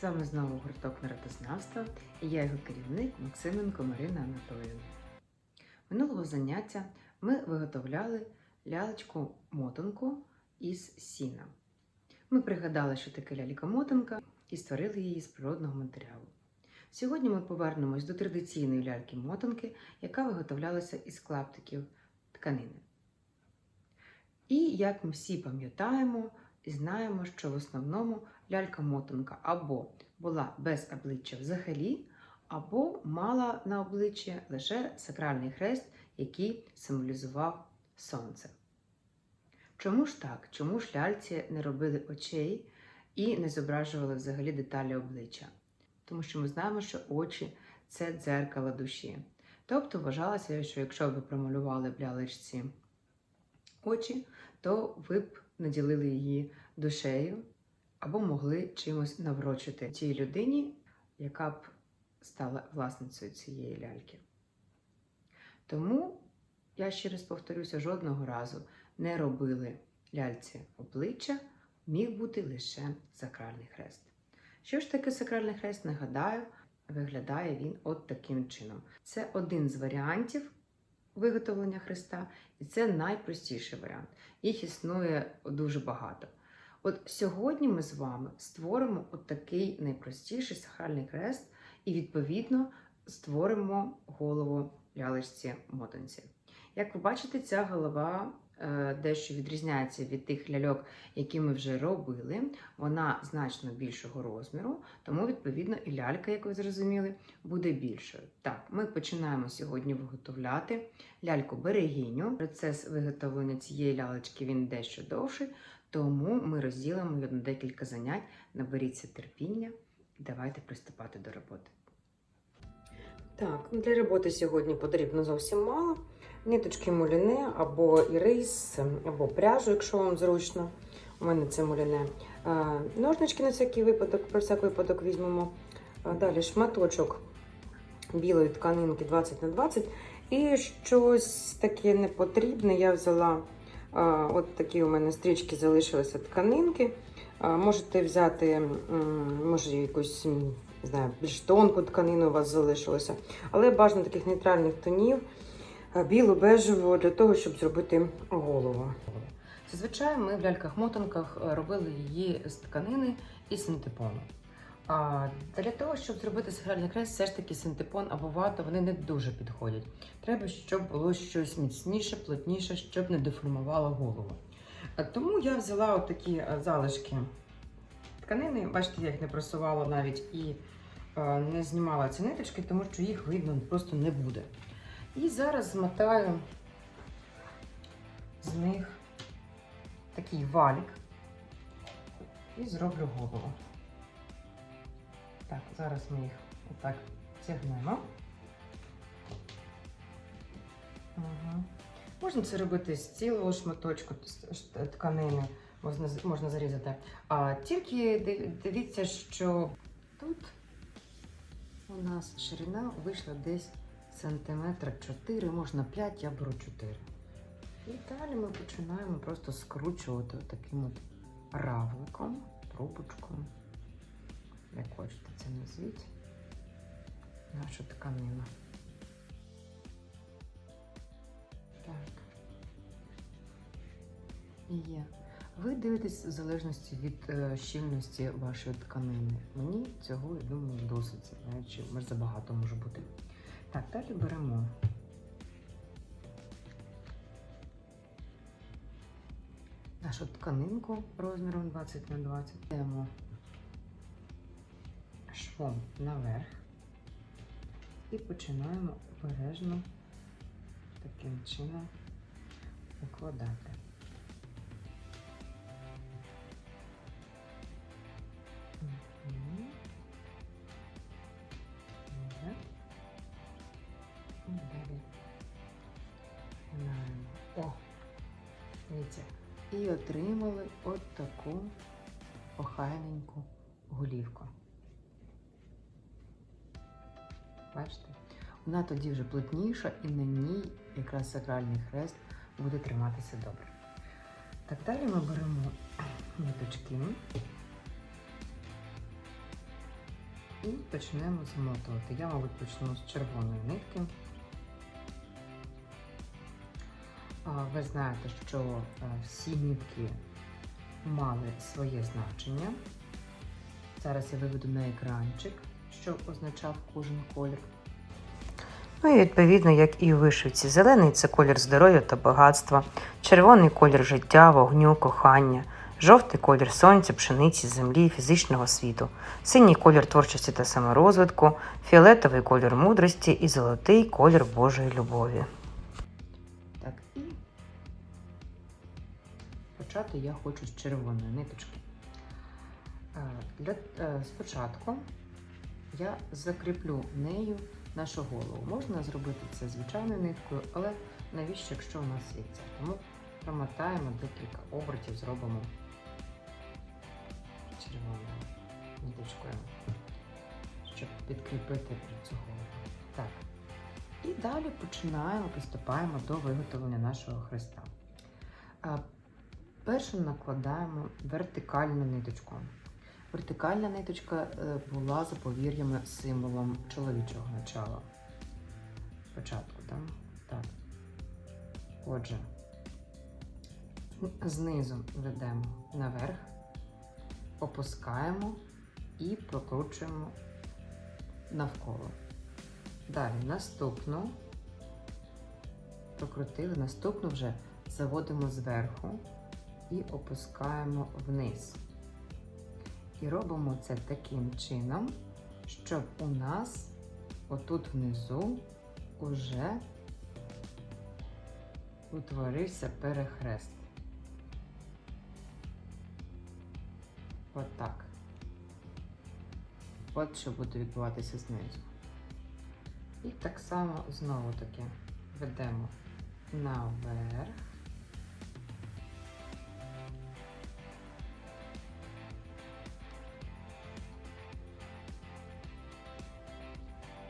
З вами знову гурток народознавства і я його керівник Максименко Марина Анатоліївна. Минулого заняття ми виготовляли лялечку мотанку із сіна. Ми пригадали, що таке лялька-мотанка, і створили її з природного матеріалу. Сьогодні ми повернемось до традиційної ляльки-мотанки, яка виготовлялася із клаптиків тканини. І як ми всі пам'ятаємо і знаємо, що в основному лялька-мотанка або була без обличчя взагалі, або мала на обличчі лише сакральний хрест, який символізував сонце. Чому ж так? Чому ж ляльці не робили очей і не зображували взагалі деталі обличчя? Тому що ми знаємо, що очі це дзеркало душі. Тобто вважалося, що якщо ви промалювали в лялечці очі, то ви б наділили її душею або могли чимось наврочити тій людині, яка б стала власницею цієї ляльки. Тому, я ще раз повторюся, жодного разу не робили ляльці обличчя, міг бути лише сакральний хрест. Що ж таке сакральний хрест? Нагадаю, виглядає він от таким чином. Це один з варіантів виготовлення хреста, і це найпростіший варіант. Їх існує дуже багато. От сьогодні ми з вами створимо от такий найпростіший сакральний хрест і, відповідно, створимо голову лялечці мотанці. Як ви бачите, ця голова дещо відрізняється від тих ляльок, які ми вже робили. Вона значно більшого розміру, тому, відповідно, і лялька, як ви зрозуміли, буде більшою. Так, ми починаємо сьогодні виготовляти ляльку берегиню. Процес виготовлення цієї лялечки він дещо довший, тому ми розділимо його на декілька занять. Наберіться терпіння давайте приступати до роботи. Так, для роботи сьогодні потрібно зовсім мало. Ниточки муліне або ірис, або пряжу, якщо вам зручно. У мене це муліне. Ножнички на всякий випадок, про всяк випадок візьмемо. Далі шматочок білої тканинки 20 на 20 І щось таке непотрібне. Я взяла от такі у мене стрічки залишилися тканинки. Можете взяти, може, якусь не знаю, більш тонку тканину у вас залишилося, але бажано таких нейтральних тонів, а, білу, бежеву, для того, щоб зробити голову. Зазвичай ми в ляльках-мотанках робили її з тканини і синтепону. А для того, щоб зробити сакральний хрест, все ж таки синтепон або вата вони не дуже підходять. Треба, щоб було щось міцніше, плотніше, щоб не деформувало голову. Тому я взяла отакі е, залишки тканини. Бачите, я їх не просувала навіть і е, не знімала ці ниточки, тому що їх видно просто не буде. І зараз змотаю з них такий валік і зроблю голову. Так, зараз ми їх отак тягнемо. Угу. Можна це робити з цілого шматочку тканини, можна, можна зарізати. А тільки дивіться, що тут у нас ширина вийшла десь сантиметра 4, можна 5, я беру 4. І далі ми починаємо просто скручувати таким равликом, трубочкою як хочете це назвіть, нашу тканину. Так. Є. Ви дивитесь в залежності від е, щільності вашої тканини. Мені цього, я думаю, досить. Навіть може забагато може бути. Так, далі беремо. Нашу тканинку розміром 20 на 20. Йдемо швом наверх і починаємо обережно таким чином викладати. Дивіться. І отримали от таку охайненьку голівку. Бачите? Вона тоді вже плотніша і на ній якраз сакральний хрест буде триматися добре. Так далі ми беремо ниточки І почнемо змотувати. Я, мабуть, почну з червоної нитки. Ви знаєте, що е, всі нитки мали своє значення. Зараз я виведу на екранчик, що означав кожен колір. Ну і відповідно, як і у вишивці. Зелений це колір здоров'я та багатства, червоний колір життя, вогню, кохання, жовтий колір сонця, пшениці, землі, фізичного світу, синій колір творчості та саморозвитку, фіолетовий колір мудрості і золотий колір Божої любові. Почати я хочу з червоної ниточки. Е, Для, е, спочатку я закріплю нею нашу голову. Можна зробити це звичайною ниткою, але навіщо, якщо у нас є ця? Тому промотаємо декілька обертів, зробимо червоною ниточкою, щоб підкріпити цю голову. Так. І далі починаємо, приступаємо до виготовлення нашого хреста. Першим накладаємо вертикальну ниточку. Вертикальна ниточка е, була за повір'ями символом чоловічого начала. Спочатку, так? Так. Отже, знизу ведемо наверх, опускаємо і прокручуємо навколо. Далі наступну прокрутили, наступну вже заводимо зверху і опускаємо вниз. І робимо це таким чином, щоб у нас отут внизу уже утворився перехрест. Отак. От що буде відбуватися знизу. І так само знову таки ведемо наверх.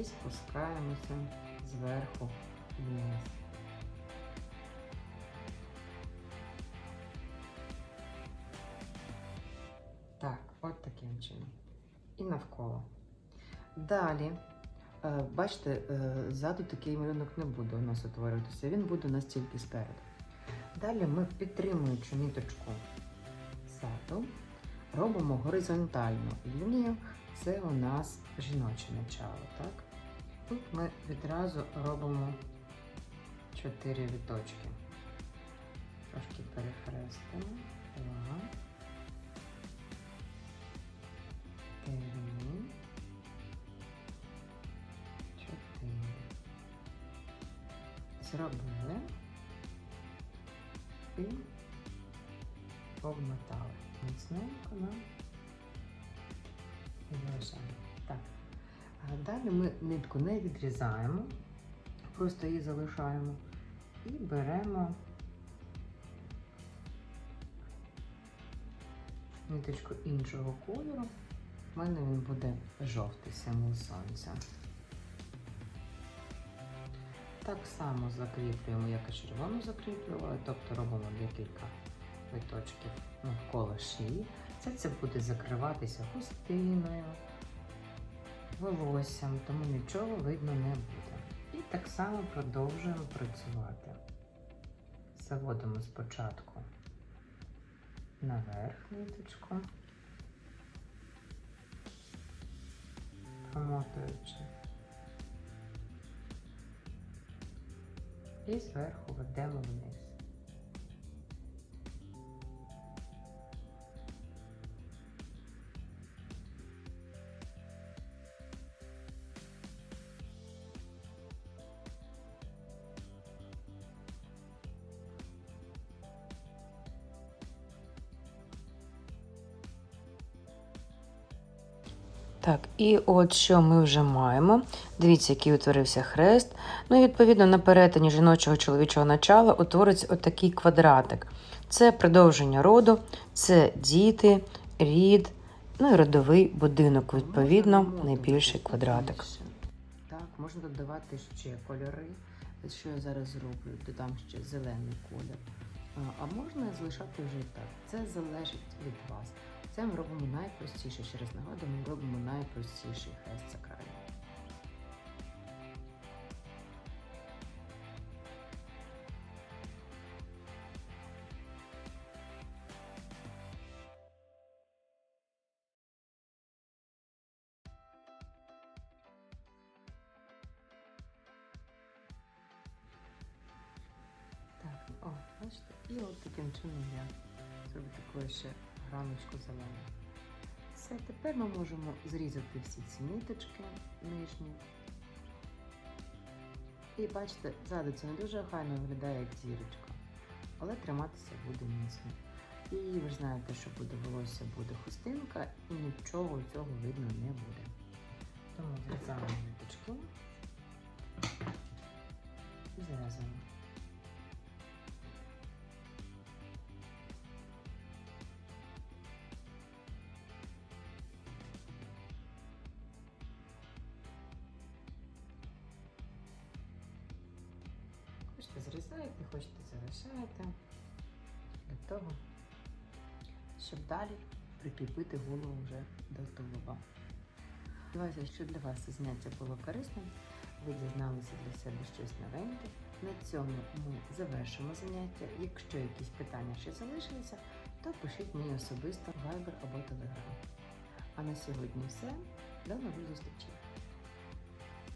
І спускаємося зверху вниз. Так, от таким чином. І навколо. Далі Е, Бачите, е, ззаду такий малюнок не буде у нас утворюватися, він буде у нас тільки спереду. Далі ми, підтримуючи ниточку ззаду, робимо горизонтальну лінію. Це у нас жіноче начало. Так? Тут ми відразу робимо 4 віточки. Трошки перехрестимо. Два. Три. Чотири. Зробили і обмотали. Міцненько нам вважаємо. Так. Далі ми нитку не відрізаємо, просто її залишаємо і беремо ниточку іншого кольору. У мене він буде жовтий символ сонця. Так само закріплюємо, як і червону закріплювали, тобто робимо декілька виточків навколо шиї. Це це буде закриватися хустиною, волоссям, тому нічого видно не буде. І так само продовжуємо працювати. Заводимо спочатку наверх ниточку, промотуючи. І зверху ведемо вниз. Так, і от що ми вже маємо. Дивіться, який утворився хрест. Ну і відповідно на перетині жіночого чоловічого начала утвориться отакий квадратик. Це продовження роду, це діти, рід, ну і родовий будинок, відповідно, найбільший квадратик. Так, можна додавати ще кольори. Що я зараз зроблю? Додам ще зелений колір. А, а можна залишати вже так. Це залежить від вас. Це ми робимо найпростіше. Через нагоду ми робимо найпростіший хрест сакральний. Так, о, бачите, і от таким чином я зроблю таку ще граночку зелену. Все, тепер ми можемо зрізати всі ці ниточки нижні. І бачите, ззаду це не дуже охайно виглядає як зірочка, але триматися буде міцно. І ви ж знаєте, що буде волосся, буде хустинка, і нічого цього видно не буде. Тому зрізаємо ниточки Хочете зрізаєте, хочете залишаєте для того, щоб далі прикріпити голову вже до тулуба. Сподіваюся, що для вас це заняття було корисним. Ви дізналися для себе щось новеньке. На цьому ми завершимо заняття. Якщо якісь питання ще залишилися, то пишіть мені особисто в Viber або Telegram. А на сьогодні все. До нових зустрічей!